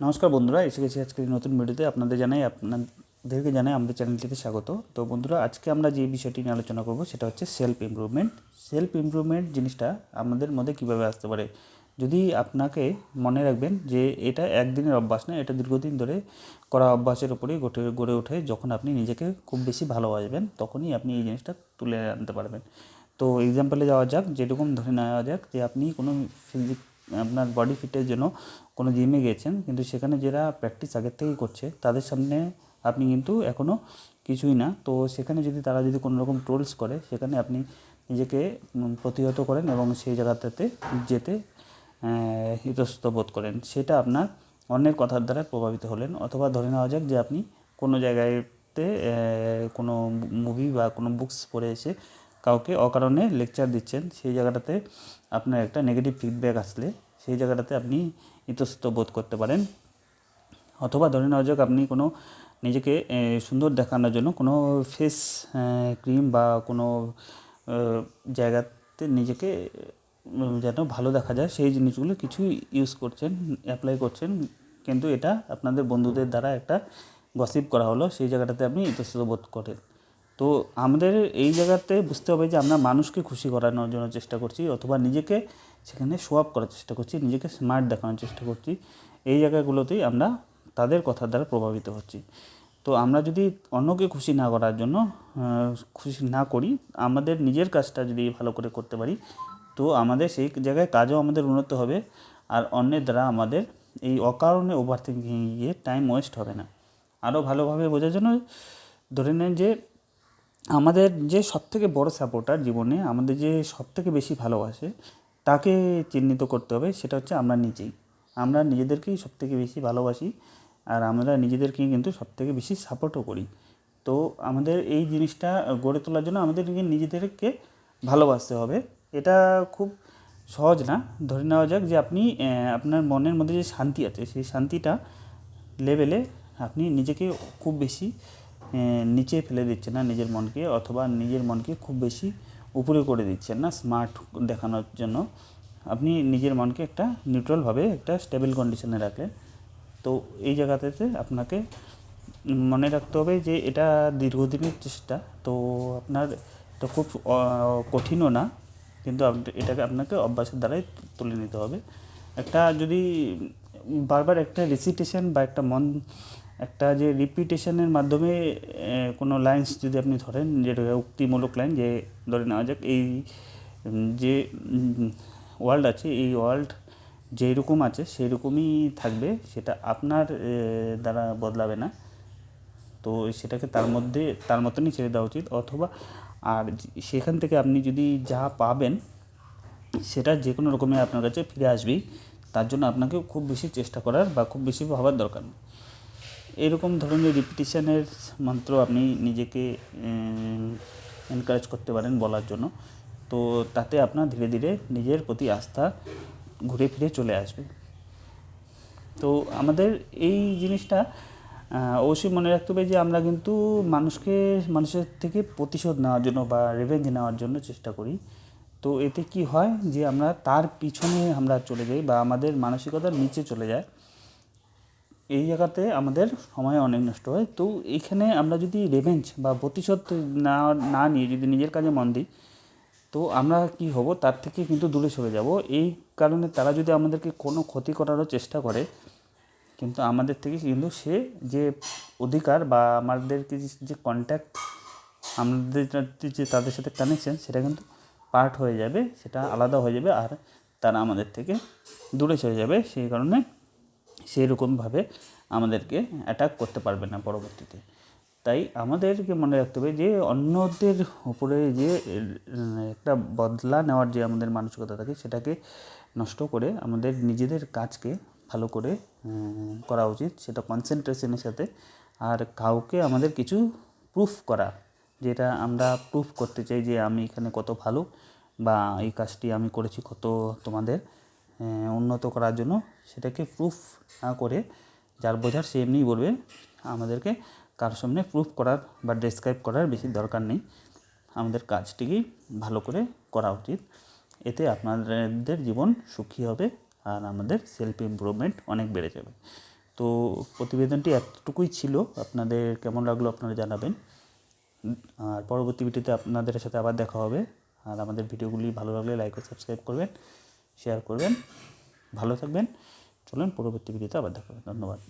নমস্কার বন্ধুরা, এসে গেছি আজকে নতুন ভিডিওতে। আপনাদের জানাই, আপনাদেরকে জানাই আমাদের চ্যানেলটিতে স্বাগত। তো বন্ধুরা, আজকে আমরা যে বিষয়টি নিয়ে আলোচনা করব, সেটা হচ্ছে সেলফ ইমপ্রুভমেন্ট সেলফ ইমপ্রুভমেন্ট জিনিসটা আমাদের মধ্যে কীভাবে আসতে পারে? যদি আপনাকে মনে রাখবেন যে এটা একদিনের অভ্যাস না এটা দীর্ঘদিন ধরে করা অভ্যাসের উপরেই গঠে, গড়ে ওঠে। যখন আপনি নিজেকে খুব বেশি ভালোবাসবেন, তখনই আপনি এই জিনিসটা তুলে আনতে পারবেন। তো এক্সাম্পলে যাওয়া যাক, যেরকম ধরে নেওয়া যাক যে আপনি কোনো ফিজিক আপনার বডি ফিটের জন্য কোনো জিমে গিয়েছেন কিন্তু সেখানে যারা প্র্যাকটিস আগের থেকেই করছে, তাদের সামনে আপনি কিন্তু এখনও কিছুই না। তো সেখানে যদি তারা যদি কোনো রকম ট্রোলস করে, সেখানে আপনি নিজেকে প্রতিহত করেন এবং সেই জায়গাটাতে যেতে ইতস্তত বোধ করেন। সেটা আপনার অন্যের কথার দ্বারা প্রভাবিত হলেন। অথবা ধরে নেওয়া যাক যে আপনি কোনো জায়গাতে কোনো মুভি বা কোনো বুকস পড়ে এসে কাউকে অকারণে লেকচার দিচ্ছেন, সেই জায়গাটাতে আপনার একটা নেগেটিভ ফিডব্যাক আসলে সেই জায়গাটাতে আপনি ইতস্ত বোধ করতে পারেন। অথবা ধরে নেওয়া যাক আপনি কোনো নিজেকে সুন্দর দেখানোর জন্য কোনো ফেস ক্রিম বা কোনো জায়গাতে নিজেকে যেন ভালো দেখা যায়, সেই জিনিসগুলো কিছু ইউজ করছেন অ্যাপ্লাই করছেন। কিন্তু এটা আপনাদের বন্ধুদের দ্বারা একটা গসিপ করা হলো, সেই জায়গাটাতে আপনি ইতস্তত বোধ করেন। তো আমাদের এই জায়গাতে বুঝতে হবে যে আমরা মানুষকে খুশি করানোর জন্য চেষ্টা করছি অথবা নিজেকে সেখানে শো আপ করার চেষ্টা করছি, নিজেকে স্মার্ট দেখানোর চেষ্টা করছি। এই জায়গাগুলোতেই আমরা তাদের কথার দ্বারা প্রভাবিত হচ্ছি। তো আমরা যদি অন্যকে খুশি না করার জন্য খুশি না করি, আমাদের নিজের কাজটা যদি ভালো করে করতে পারি, তো আমাদের সেই জায়গায় কাজও আমাদের উন্নত হবে আর অন্যের দ্বারা আমাদের এই অকারণে ওভার থিঙ্কিং গিয়ে টাইম ওয়েস্ট হবে না। আরও ভালোভাবে বোঝার জন্য ধরে নেন যে আমাদের যে সবথেকে বড় সাপোর্টার জীবনে আমাদের যে সবথেকে বেশি ভালোবাসে, তাকে চিহ্নিত করতে হবে, সেটা হচ্ছে আমরা নিজেই। আমরা নিজেদেরকেই সবথেকে বেশি ভালোবাসি আর আমরা নিজেদেরকেই কিন্তু সবথেকে বেশি সাপোর্টও করি। তো আমাদের এই জিনিসটা গড়ে তোলার জন্য আমাদের নিজেদেরকে ভালোবাসতে হবে। এটা খুব সহজ না। ধরে নেওয়া যাক যে আপনি আপনার মনের মধ্যে যে শান্তি আছে, সেই শান্তিটা লেভেলে আপনি নিজেকে খুব বেশি নিচে ফেলে দিচ্ছেন না নিজের মনকে, অথবা নিজের মনকে খুব বেশি উপরে করে দিচ্ছেন না স্মার্ট দেখানোর জন্য। আপনি নিজের মনকে একটা নিউট্রালভাবে একটা স্টেবল কন্ডিশনে রাখলেন। তো এই জায়গাটাতে আপনাকে মনে রাখতে হবে যে এটা দীর্ঘদিনের চেষ্টা। তো আপনার এটা খুব কঠিনও না, কিন্তু এটাকে আপনাকে অভ্যাসের দ্বারাই তুলে নিতে হবে। একটা যদি বারবার একটা রিসিটেশন বা একটা মন একটা যে রিপিটেশনের মাধ্যমে কোনো লাইন্স যদি আপনি ধরেন যেটা উক্তিমূলক লাইন যে ধরে নেওয়া যাক, এই যে ওয়ার্ল্ড আছে, এই ওয়ার্ল্ড যেই রকম আছে সেই রকমই থাকবে, সেটা আপনার দ্বারা বদলাবে না। তো সেটাকে তার মধ্যে, তার মতনই ছেড়ে দেওয়া উচিত। অথবা, আর সেখান থেকে আপনি যদি যা পাবেন, সেটা যে কোনো রকমে আপনার কাছে ফিরে আসবেই। তার জন্য আপনাকে খুব বেশি চেষ্টা করার বা খুব বেশি ভাবার দরকার নেই। এরকম ধরনের রিপিটিশনের মন্ত্র আপনি নিজেকে এনকারেজ করতে পারেন বলার জন্য। তো তাতে আপনার ধীরে ধীরে নিজের প্রতি আস্থা ঘুরে ফিরে চলে আসবে। তো আমাদের এই জিনিসটা অবশ্যই মনে রাখতে হবে যে আমরা কিন্তু মানুষকে, মানুষের থেকে প্রতিশোধ নেওয়ার জন্য বা রেভেঞ্জ নেওয়ার জন্য চেষ্টা করি। তো এতে কি হয় যে আমরা তার পিছনে আমরা চলে যাই বা আমাদের মানসিকতার নিচে চলে যায়। এই জায়গাতে আমাদের সময় অনেক নষ্ট হয়। তো এইখানে আমরা যদি রেভেঞ্জ বা প্রতিশোধ না না নিয়ে যদি নিজের কাজে মন দিই, তো আমরা কি হব? তার থেকে কিন্তু দূরে সরে যাব। এই কারণে তারা যদি আমাদেরকে কোনো ক্ষতি করারও চেষ্টা করে, কিন্তু আমাদের থেকে কিন্তু সে যে অধিকার বা আমাদেরকে যে- কন্ট্যাক্ট আমাদের যে তাদের সাথে কানেকশন সেটা কিন্তু পার্ট হয়ে যাবে, সেটা আলাদা হয়ে যাবে, আর তারা আমাদের থেকে দূরে সরে যাবে। সেই কারণে সেই রকমভাবে আমাদেরকে অ্যাটাক করতে পারবে না পরবর্তীতে। তাই আমাদেরকে মনে রাখতে হবে যে, অন্যদের উপরে যে, একটা বদলা নেওয়ার যে আমাদের মানসিকতা থাকে, সেটাকে নষ্ট করে আমাদের নিজেদের কাজকে ভালো করে করা উচিত। সেটা কনসেন্ট্রেশনের সাথে আর কাউকে আমাদের কিছু প্রুফ করা, যেটা আমরা প্রুফ করতে চাই যে, আমি এখানে কত ভালো বা এই কাজটি আমি করেছি কত তোমাদের। উন্নত করার জন্য সেটাকে প্রুফ না করে যার বোঝার সে এমনিই বলবে, আমাদেরকে কারোর সামনে প্রুফ করার বা ডেসক্রাইব করার বেশি দরকার নেই। আমাদের কাজটিকেই ভালো করে করা উচিত। এতে আপনাদের জীবন সুখী হবে আর আমাদের সেলফ ইমপ্রুভমেন্ট অনেক বেড়ে যাবে। তো প্রতিবেদনটি এতটুকুই ছিল। আপনাদের কেমন লাগল আপনারা জানাবেন। আর পরবর্তী ভিডিওতে আপনাদের সাথে আবার দেখা হবে। আর আমাদের ভিডিওগুলি ভালো লাগলে লাইক ও সাবস্ক্রাইব করবেন। শেয়ার করবেন। ভালো থাকবেন। চলুন পরবর্তী ভিডিওতে আবার দেখা হবে। ধন্যবাদ।